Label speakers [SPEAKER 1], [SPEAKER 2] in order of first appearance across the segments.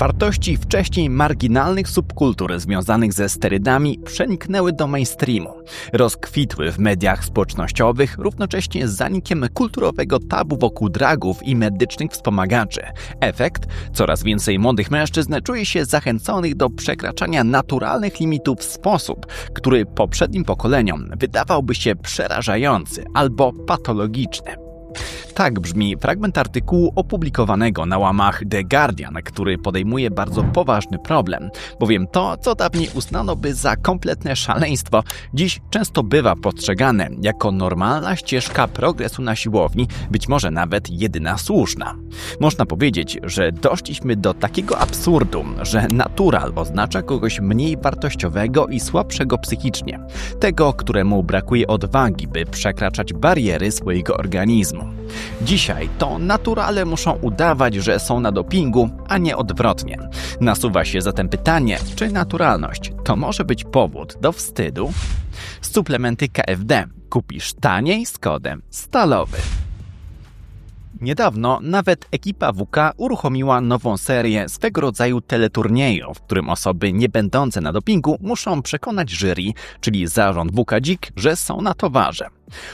[SPEAKER 1] Wartości wcześniej marginalnych subkultur związanych ze sterydami przeniknęły do mainstreamu. Rozkwitły w mediach społecznościowych równocześnie z zanikiem kulturowego tabu wokół dragów i medycznych wspomagaczy. Efekt? Coraz więcej młodych mężczyzn czuje się zachęconych do przekraczania naturalnych limitów w sposób, który poprzednim pokoleniom wydawałby się przerażający albo patologiczny. Tak brzmi fragment artykułu opublikowanego na łamach The Guardian, który podejmuje bardzo poważny problem, bowiem to, co dawniej uznano by za kompletne szaleństwo, dziś często bywa postrzegane jako normalna ścieżka progresu na siłowni, być może nawet jedyna słuszna. Można powiedzieć, że doszliśmy do takiego absurdu, że natural oznacza kogoś mniej wartościowego i słabszego psychicznie, tego, któremu brakuje odwagi, by przekraczać bariery swojego organizmu. Dzisiaj to naturale muszą udawać, że są na dopingu, a nie odwrotnie. Nasuwa się zatem pytanie, czy naturalność to może być powód do wstydu? Suplementy KFD kupisz taniej z kodem stalowy. Niedawno nawet ekipa WK uruchomiła nową serię swego rodzaju teleturnieju, w którym osoby nie będące na dopingu muszą przekonać jury, czyli zarząd WK Dzik, że są na towarze.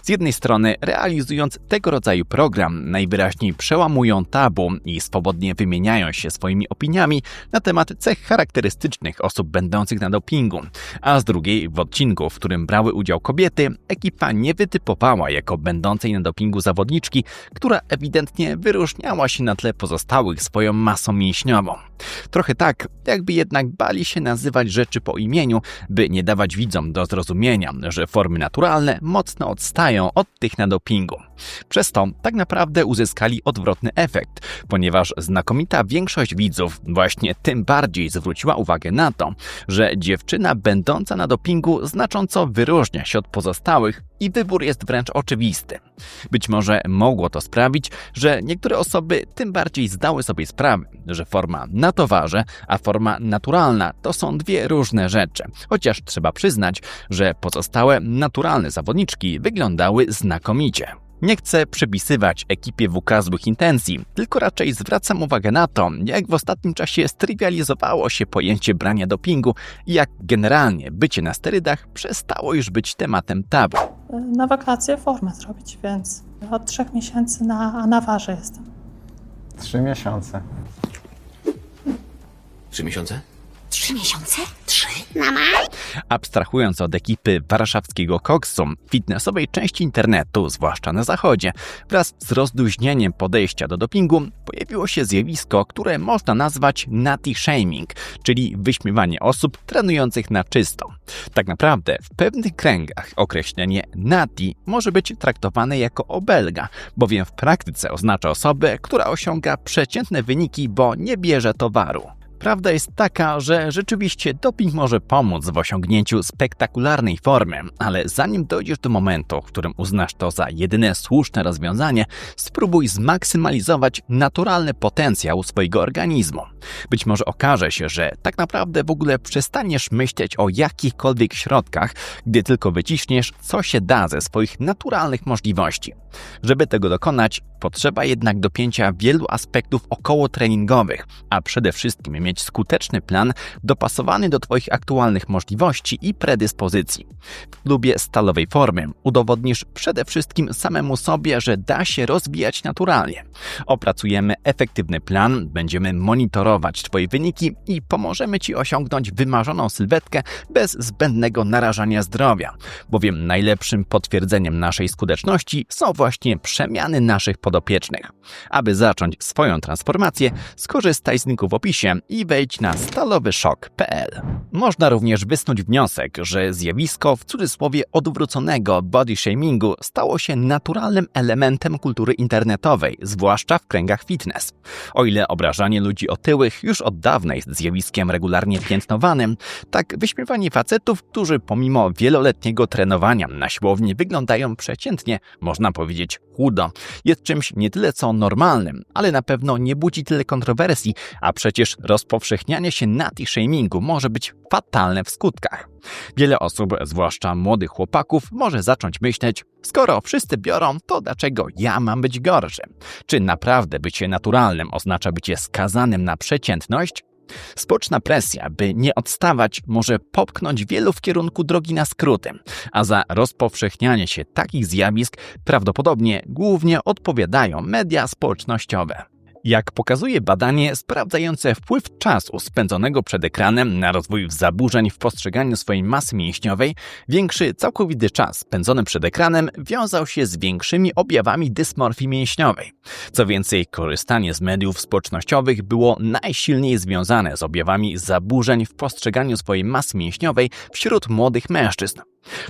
[SPEAKER 1] Z jednej strony, realizując tego rodzaju program, najwyraźniej przełamują tabu i swobodnie wymieniają się swoimi opiniami na temat cech charakterystycznych osób będących na dopingu, a z drugiej, w odcinku, w którym brały udział kobiety, ekipa nie wytypowała jako będącej na dopingu zawodniczki, która ewidentnie wyróżniała się na tle pozostałych swoją masą mięśniową. Trochę tak, jakby jednak bali się nazywać rzeczy po imieniu, by nie dawać widzom do zrozumienia, że formy naturalne mocno odstają od tych na dopingu. Przez to tak naprawdę uzyskali odwrotny efekt, ponieważ znakomita większość widzów właśnie tym bardziej zwróciła uwagę na to, że dziewczyna będąca na dopingu znacząco wyróżnia się od pozostałych i wybór jest wręcz oczywisty. Być może mogło to sprawić, że niektóre osoby tym bardziej zdały sobie sprawę, że forma na towarze, a forma naturalna to są dwie różne rzeczy. Chociaż trzeba przyznać, że pozostałe naturalne zawodniczki wyglądały znakomicie. Nie chcę przypisywać ekipie WK złych intencji, tylko raczej zwracam uwagę na to, jak w ostatnim czasie strywializowało się pojęcie brania dopingu i jak generalnie bycie na sterydach przestało już być tematem tabu.
[SPEAKER 2] Na wakacje formę zrobić, więc od trzech miesięcy na, na warze jestem.
[SPEAKER 3] Trzy miesiące.
[SPEAKER 4] Trzy miesiące?
[SPEAKER 5] Trzy miesiące? Trzy? Mama?
[SPEAKER 1] Abstrahując od ekipy warszawskiego Koksu, fitnessowej części internetu, zwłaszcza na zachodzie, wraz z rozluźnieniem podejścia do dopingu, pojawiło się zjawisko, które można nazwać nati shaming, czyli wyśmiewanie osób trenujących na czysto. Tak naprawdę w pewnych kręgach określenie nati może być traktowane jako obelga, bowiem w praktyce oznacza osobę, która osiąga przeciętne wyniki, bo nie bierze towaru. Prawda jest taka, że rzeczywiście doping może pomóc w osiągnięciu spektakularnej formy, ale zanim dojdziesz do momentu, w którym uznasz to za jedyne słuszne rozwiązanie, spróbuj zmaksymalizować naturalny potencjał swojego organizmu. Być może okaże się, że tak naprawdę w ogóle przestaniesz myśleć o jakichkolwiek środkach, gdy tylko wyciśniesz, co się da ze swoich naturalnych możliwości. Żeby tego dokonać, potrzeba jednak dopięcia wielu aspektów okołotreningowych, a przede wszystkim mieć skuteczny plan dopasowany do Twoich aktualnych możliwości i predyspozycji. W klubie stalowej formy udowodnisz przede wszystkim samemu sobie, że da się rozwijać naturalnie. Opracujemy efektywny plan, będziemy monitorować Twoje wyniki i pomożemy Ci osiągnąć wymarzoną sylwetkę bez zbędnego narażania zdrowia, bowiem najlepszym potwierdzeniem naszej skuteczności są właśnie przemiany naszych podopiecznych. Aby zacząć swoją transformację, skorzystaj z linku w opisie i wejdź na stalowyszok.pl. Można również wysnuć wniosek, że zjawisko w cudzysłowie odwróconego body shamingu stało się naturalnym elementem kultury internetowej, zwłaszcza w kręgach fitness. O ile obrażanie ludzi otyłych już od dawna jest zjawiskiem regularnie piętnowanym, tak wyśmiewanie facetów, którzy pomimo wieloletniego trenowania na siłowni wyglądają przeciętnie, można powiedzieć chudo, jest czymś nie tyle co normalnym, ale na pewno nie budzi tyle kontrowersji, a przecież rozpowszechnianie się nati shamingu może być fatalne w skutkach. Wiele osób, zwłaszcza młodych chłopaków, może zacząć myśleć, skoro wszyscy biorą, to dlaczego ja mam być gorszy? Czy naprawdę bycie naturalnym oznacza bycie skazanym na przeciętność? Spoczna presja, by nie odstawać, może popchnąć wielu w kierunku drogi na skróty, a za rozpowszechnianie się takich zjawisk prawdopodobnie głównie odpowiadają media społecznościowe. Jak pokazuje badanie sprawdzające wpływ czasu spędzonego przed ekranem na rozwój zaburzeń w postrzeganiu swojej masy mięśniowej, większy całkowity czas spędzony przed ekranem wiązał się z większymi objawami dysmorfii mięśniowej. Co więcej, korzystanie z mediów społecznościowych było najsilniej związane z objawami zaburzeń w postrzeganiu swojej masy mięśniowej wśród młodych mężczyzn.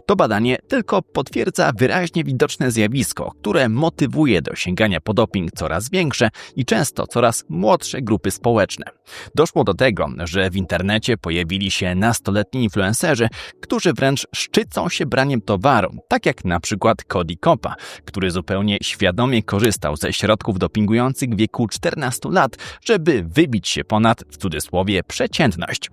[SPEAKER 1] To badanie tylko potwierdza wyraźnie widoczne zjawisko, które motywuje do sięgania po doping coraz większe i często coraz młodsze grupy społeczne. Doszło do tego, że w internecie pojawili się nastoletni influencerzy, którzy wręcz szczycą się braniem towaru, tak jak na przykład Cody Kopa, który zupełnie świadomie korzystał ze środków dopingujących w wieku 14 lat, żeby wybić się ponad, w cudzysłowie, przeciętność.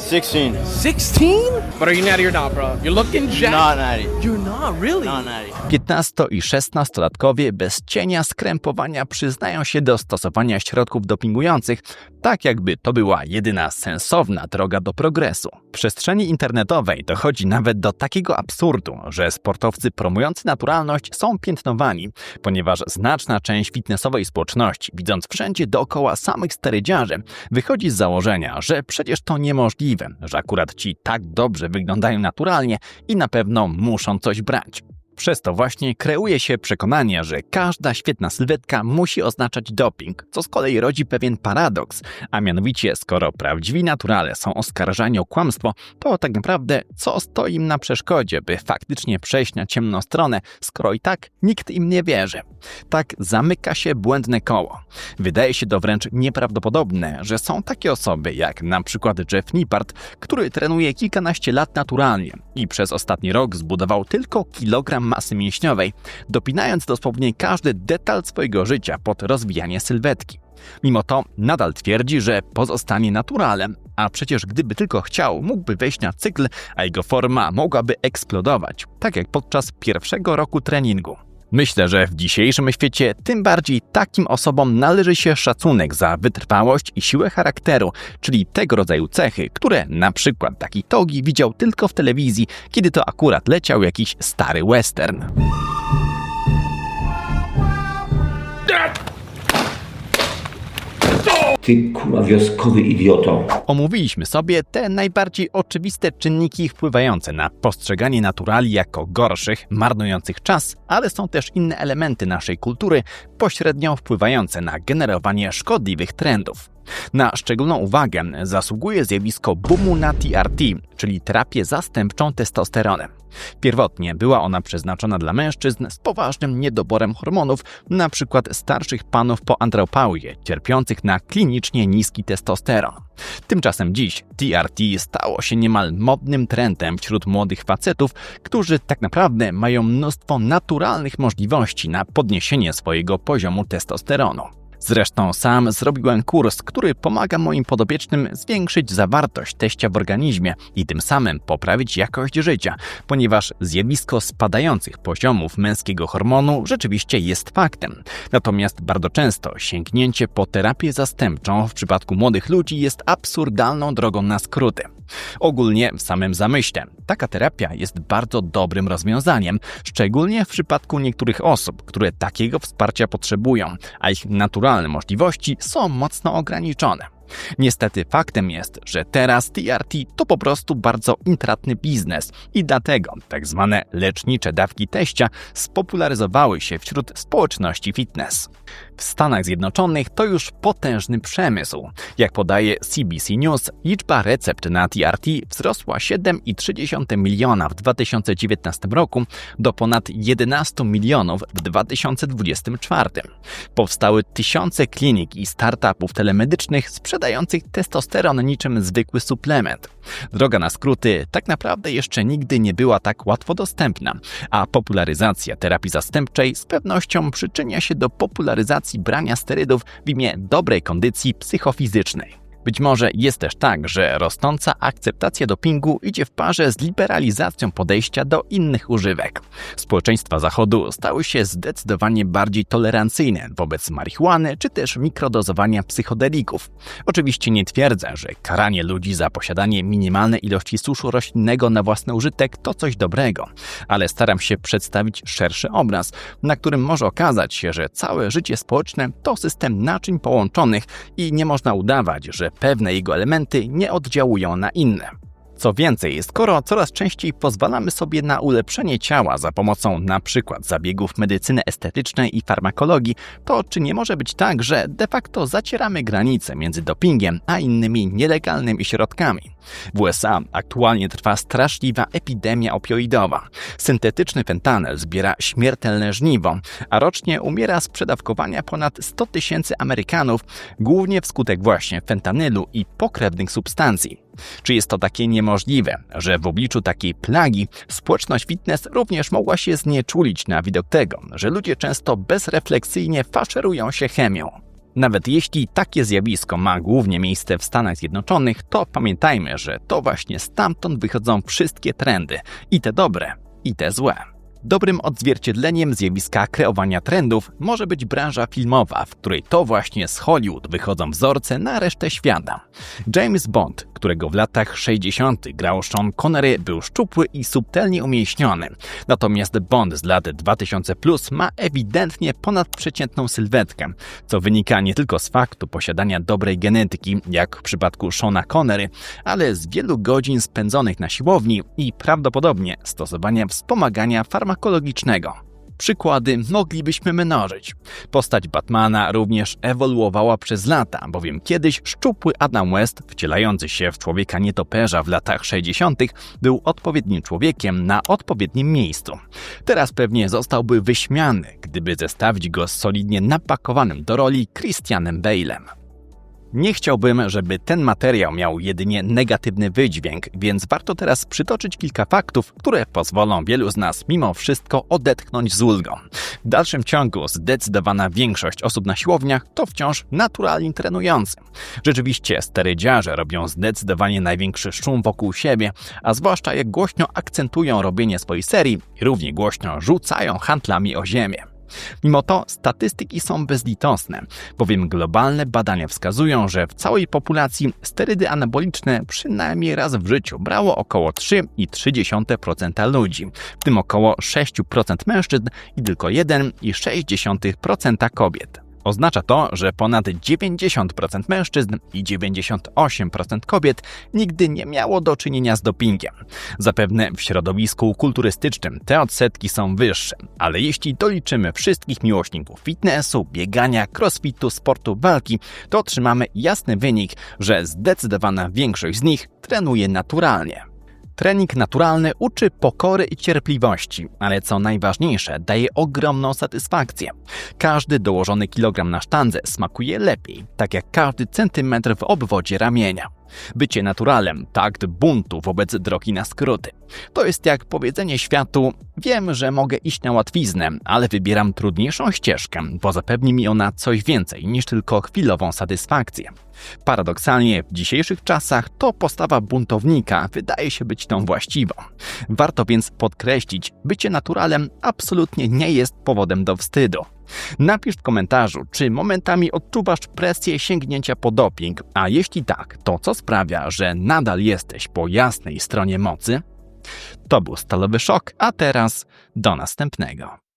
[SPEAKER 6] 16.
[SPEAKER 4] 16? But are you natty or not, bro? You're looking jacked.
[SPEAKER 6] Not natty.
[SPEAKER 4] You're not, really?
[SPEAKER 6] Not natty.
[SPEAKER 1] 15 i 16-latkowie bez cienia skrępowania przyznają się do stosowania środków dopingujących, tak jakby to była jedyna sensowna droga do progresu. W przestrzeni internetowej dochodzi nawet do takiego absurdu, że sportowcy promujący naturalność są piętnowani, ponieważ znaczna część fitnessowej społeczności, widząc wszędzie dookoła samych sterydziarzy, wychodzi z założenia, że przecież to niemożliwe, że akurat ci tak dobrze wyglądają naturalnie i na pewno muszą coś brać. Przez to właśnie kreuje się przekonanie, że każda świetna sylwetka musi oznaczać doping, co z kolei rodzi pewien paradoks, a mianowicie skoro prawdziwi naturale są oskarżani o kłamstwo, to tak naprawdę co stoi im na przeszkodzie, by faktycznie przejść na ciemną stronę, skoro i tak nikt im nie wierzy. Tak zamyka się błędne koło. Wydaje się to wręcz nieprawdopodobne, że są takie osoby jak na przykład Jeff Nippard, który trenuje kilkanaście lat naturalnie i przez ostatni rok zbudował tylko kilogram masy mięśniowej, dopinając dosłownie każdy detal swojego życia pod rozwijanie sylwetki. Mimo to nadal twierdzi, że pozostanie naturalem, a przecież gdyby tylko chciał, mógłby wejść na cykl, a jego forma mogłaby eksplodować, tak jak podczas pierwszego roku treningu. Myślę, że w dzisiejszym świecie tym bardziej takim osobom należy się szacunek za wytrwałość i siłę charakteru, czyli tego rodzaju cechy, które na przykład taki Togi widział tylko w telewizji, kiedy to akurat leciał jakiś stary western.
[SPEAKER 7] Ty kurwa wioskowy idioto.
[SPEAKER 1] Omówiliśmy sobie te najbardziej oczywiste czynniki wpływające na postrzeganie naturali jako gorszych, marnujących czas, ale są też inne elementy naszej kultury pośrednio wpływające na generowanie szkodliwych trendów. Na szczególną uwagę zasługuje zjawisko boomu na TRT, czyli terapię zastępczą testosteronem. Pierwotnie była ona przeznaczona dla mężczyzn z poważnym niedoborem hormonów, np. starszych panów po andropauzie, cierpiących na klinicznie niski testosteron. Tymczasem dziś TRT stało się niemal modnym trendem wśród młodych facetów, którzy tak naprawdę mają mnóstwo naturalnych możliwości na podniesienie swojego poziomu testosteronu. Zresztą sam zrobiłem kurs, który pomaga moim podobiecznym zwiększyć zawartość teścia w organizmie i tym samym poprawić jakość życia, ponieważ zjawisko spadających poziomów męskiego hormonu rzeczywiście jest faktem. Natomiast bardzo często sięgnięcie po terapię zastępczą w przypadku młodych ludzi jest absurdalną drogą na skróty. Ogólnie w samym zamyśle taka terapia jest bardzo dobrym rozwiązaniem, szczególnie w przypadku niektórych osób, które takiego wsparcia potrzebują, a ich naturalne możliwości są mocno ograniczone. Niestety faktem jest, że teraz TRT to po prostu bardzo intratny biznes i dlatego tak zwane lecznicze dawki teścia spopularyzowały się wśród społeczności fitness. W Stanach Zjednoczonych to już potężny przemysł. Jak podaje CBC News, liczba recept na TRT wzrosła 7,3 miliona w 2019 roku do ponad 11 milionów w 2024. Powstały tysiące klinik i startupów telemedycznych sprzedających testosteron niczym zwykły suplement. Droga na skróty tak naprawdę jeszcze nigdy nie była tak łatwo dostępna, a popularyzacja terapii zastępczej z pewnością przyczynia się do popularyzacji brania sterydów w imię dobrej kondycji psychofizycznej. Być może jest też tak, że rosnąca akceptacja dopingu idzie w parze z liberalizacją podejścia do innych używek. Społeczeństwa Zachodu stały się zdecydowanie bardziej tolerancyjne wobec marihuany czy też mikrodozowania psychodelików. Oczywiście nie twierdzę, że karanie ludzi za posiadanie minimalnej ilości suszu roślinnego na własny użytek to coś dobrego, ale staram się przedstawić szerszy obraz, na którym może okazać się, że całe życie społeczne to system naczyń połączonych i nie można udawać, że pewne jego elementy nie oddziałują na inne. Co więcej, skoro coraz częściej pozwalamy sobie na ulepszenie ciała za pomocą np. zabiegów medycyny estetycznej i farmakologii, to czy nie może być tak, że de facto zacieramy granice między dopingiem a innymi nielegalnymi środkami? W USA aktualnie trwa straszliwa epidemia opioidowa. Syntetyczny fentanyl zbiera śmiertelne żniwo, a rocznie umiera z przedawkowania ponad 100 tysięcy Amerykanów, głównie wskutek właśnie fentanylu i pokrewnych substancji. Czy jest to takie niemożliwe, że w obliczu takiej plagi społeczność fitness również mogła się znieczulić na widok tego, że ludzie często bezrefleksyjnie faszerują się chemią? Nawet jeśli takie zjawisko ma głównie miejsce w Stanach Zjednoczonych, to pamiętajmy, że to właśnie stamtąd wychodzą wszystkie trendy i te dobre, i te złe. Dobrym odzwierciedleniem zjawiska kreowania trendów może być branża filmowa, w której to właśnie z Hollywood wychodzą wzorce na resztę świata. James Bond, którego w latach 60. grał Sean Connery, był szczupły i subtelnie umieśniony. Natomiast Bond z lat 2000 plus ma ewidentnie ponadprzeciętną sylwetkę, co wynika nie tylko z faktu posiadania dobrej genetyki, jak w przypadku Seana Connery, ale z wielu godzin spędzonych na siłowni i prawdopodobnie stosowania wspomagania farmakologicznego. Przykłady moglibyśmy mnożyć. Postać Batmana również ewoluowała przez lata, bowiem kiedyś szczupły Adam West, wcielający się w człowieka nietoperza w latach 60., był odpowiednim człowiekiem na odpowiednim miejscu. Teraz pewnie zostałby wyśmiany, gdyby zestawić go z solidnie napakowanym do roli Christianem Bale'em. Nie chciałbym, żeby ten materiał miał jedynie negatywny wydźwięk, więc warto teraz przytoczyć kilka faktów, które pozwolą wielu z nas mimo wszystko odetchnąć z ulgą. W dalszym ciągu zdecydowana większość osób na siłowniach to wciąż naturalni trenujący. Rzeczywiście sterydziarze robią zdecydowanie największy szum wokół siebie, a zwłaszcza jak głośno akcentują robienie swojej serii równie głośno rzucają handlami o ziemię. Mimo to statystyki są bezlitosne, bowiem globalne badania wskazują, że w całej populacji sterydy anaboliczne przynajmniej raz w życiu brało około 3,3% ludzi, w tym około 6% mężczyzn i tylko 1,6% kobiet. Oznacza to, że ponad 90% mężczyzn i 98% kobiet nigdy nie miało do czynienia z dopingiem. Zapewne w środowisku kulturystycznym te odsetki są wyższe, ale jeśli doliczymy wszystkich miłośników fitnessu, biegania, crossfitu, sportu walki, to otrzymamy jasny wynik, że zdecydowana większość z nich trenuje naturalnie. Trening naturalny uczy pokory i cierpliwości, ale co najważniejsze, daje ogromną satysfakcję. Każdy dołożony kilogram na sztandze smakuje lepiej, tak jak każdy centymetr w obwodzie ramienia. Bycie naturalem to akt buntu wobec drogi na skróty. To jest jak powiedzenie światu: Wiem, że mogę iść na łatwiznę, ale wybieram trudniejszą ścieżkę, bo zapewni mi ona coś więcej niż tylko chwilową satysfakcję. Paradoksalnie w dzisiejszych czasach to postawa buntownika wydaje się być tą właściwą. Warto więc podkreślić, bycie naturalem absolutnie nie jest powodem do wstydu. Napisz w komentarzu, czy momentami odczuwasz presję sięgnięcia po doping, a jeśli tak, to co sprawia, że nadal jesteś po jasnej stronie mocy? To był Stalowy Szok, a teraz do następnego.